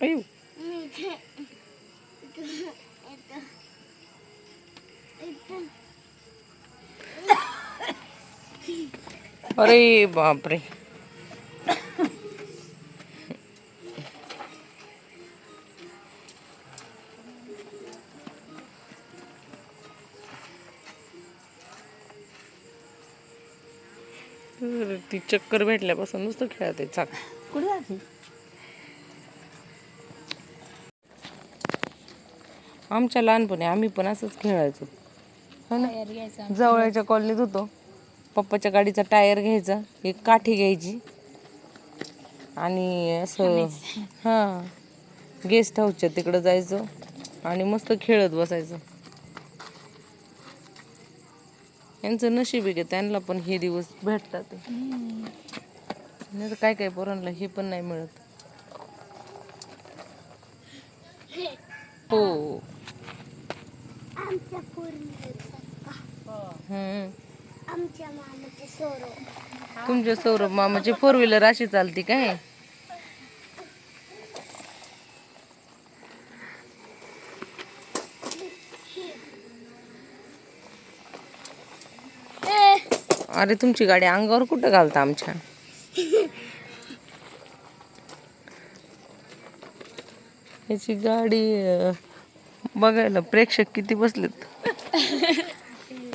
Ayo. मी इथे इथं इथं अरे बाप रे ती चक्कर भेटल्यापासून नुसतं खेळत आहे. चाक कुठे जाते? आमच्या लहानपणी आम्ही पण असंच खेळायचो. हो ना? जवळच्या कॉलनीत होतो. पप्पाच्या गाडीचा टायर घ्यायचा एक काठी घ्यायची. आणि असं हां गेस्ट हाऊसच्या तिकडं जायचं आणि मस्त खेळत बसायचं. यांचं नशीब आहे की त्यांना पण हे दिवस भेटतात. नाही तर काय काय पोरांना हे पण नाही मिळत. हो. आमच्या पूर्ण हम्म. आमच्या मामाचे तुमच्या सौरभ मामाची फोर व्हीलर अशी चालती काय? अरे तुमची गाडी अंगावर कुठं घालता आमच्या? याची गाडी बघायला प्रेक्षक किती बसलेत.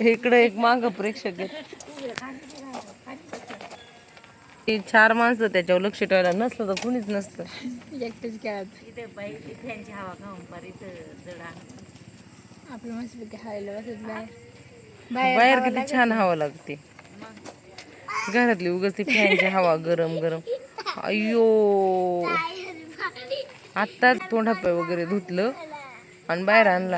इकडे एक माग प्रेक्षक आहेत. ती चार माणसं त्याच्यावर लक्ष ठेवायला नसलं तर कुणीच नसतं. एकटेच खेळत. आपलं मस्त हायला बसत बाहेर. बाहेर किती छान हवा लागते. घरातली उगाच ती फॅनची हवा गरम गरम. अयो आत्ताच तोंडापाय वगैरे धुतलं. आणि बाहेर आणला.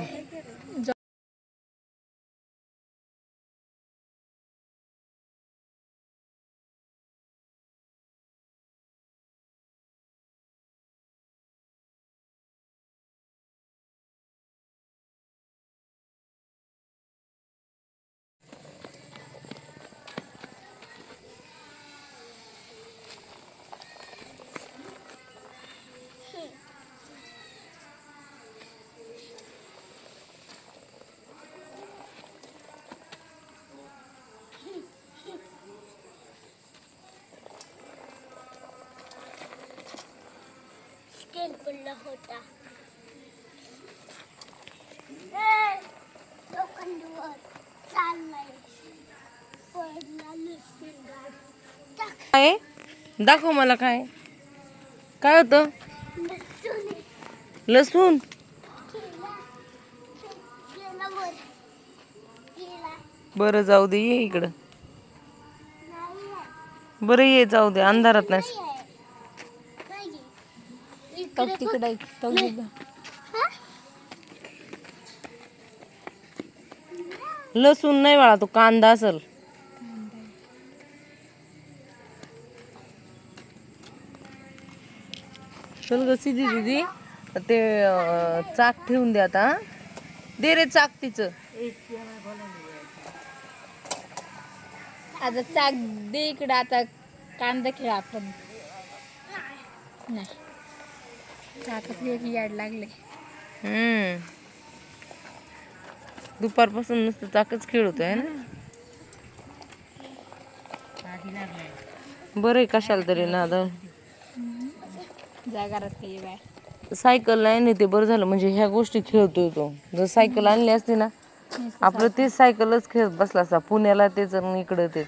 पडला होता. काय? दाखव मला काय. काय होतं? लसूण? बरं जाऊ दे ये इकडं. बरं ये जाऊ दे. अंधारात. नाही. इकडे तिकडे. हा? लसूण नाही बाळा तो कांदा असल चल ग सिधी दिदी ते चाक ठेवून दे आता हं? दे रे चाक तिचं आता चाक दे इकडे आता कांदा खेळ आपण नाही चाकात एक याड लागले. हम्म. दुपारपासून नुसतं चाकच खेळतोय ना? बरं आहे कशाला तरी ना सायकल नाही नाही ते बरं झालं म्हणजे ह्या गोष्टी खेळतोय तो. जर सायकल आणली असती ना आपलं तेच सायकलच खेळत बसला असता. पुण्याला तेच आणि इकडं तेच.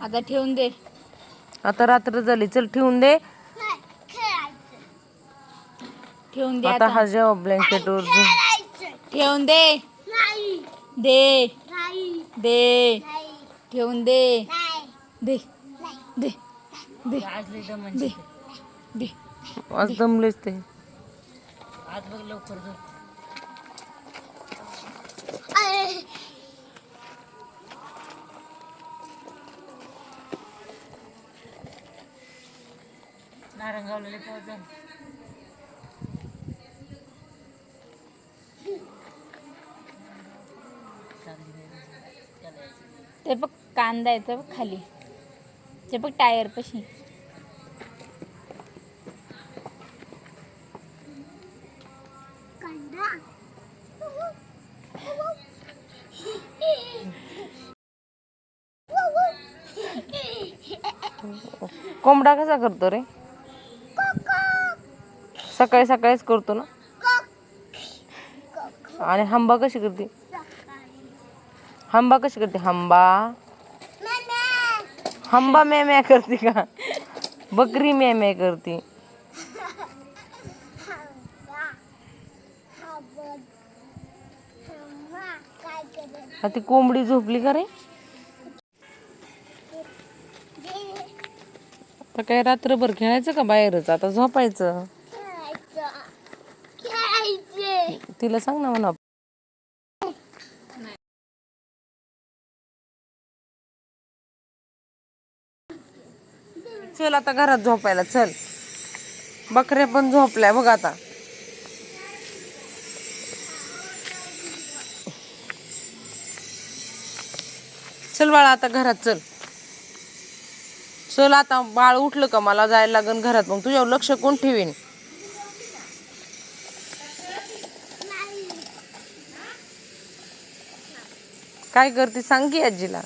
आता ठेवून दे. आता रात्र झाली. चल ठेवून दे. ठेवून दे आता हा जेव्हा ब्लँकेटवर खेळायचं. ठेवून दे. नाही. दे. नाही. दे. ठेवून दे. नाही. दे. दे. दे. दे. दे. आज दमलेच ते. अरे. ते बघ कांदा आहे ते बघ खाली. ते बघ टायर पशी. कोंबडा कसा करतो रे? सकाळी सकाळीच करतो ना. आणि हंबा कशी करते? हंबा कशी करते? हंबा. हंबा मे म्या करते का? बकरी मे म्या करते. ती कोंबडी झोपली का रे? आता काय रात्रभर खेळायचं का बाहेरच? आता झोपायचं खेळायचं खेळायचे तिला सांग ना म्हणा चल आता घरात झोपायला चल. बकऱ्या पण झोपल्या बघ आता. चल बाळा आता घरात चल. चल आता बाळ उठलं का? मला जायला लागन घरात मग. तुझ्यावर लक्ष कोण ठेवीन? काय करते सांग की आजीला.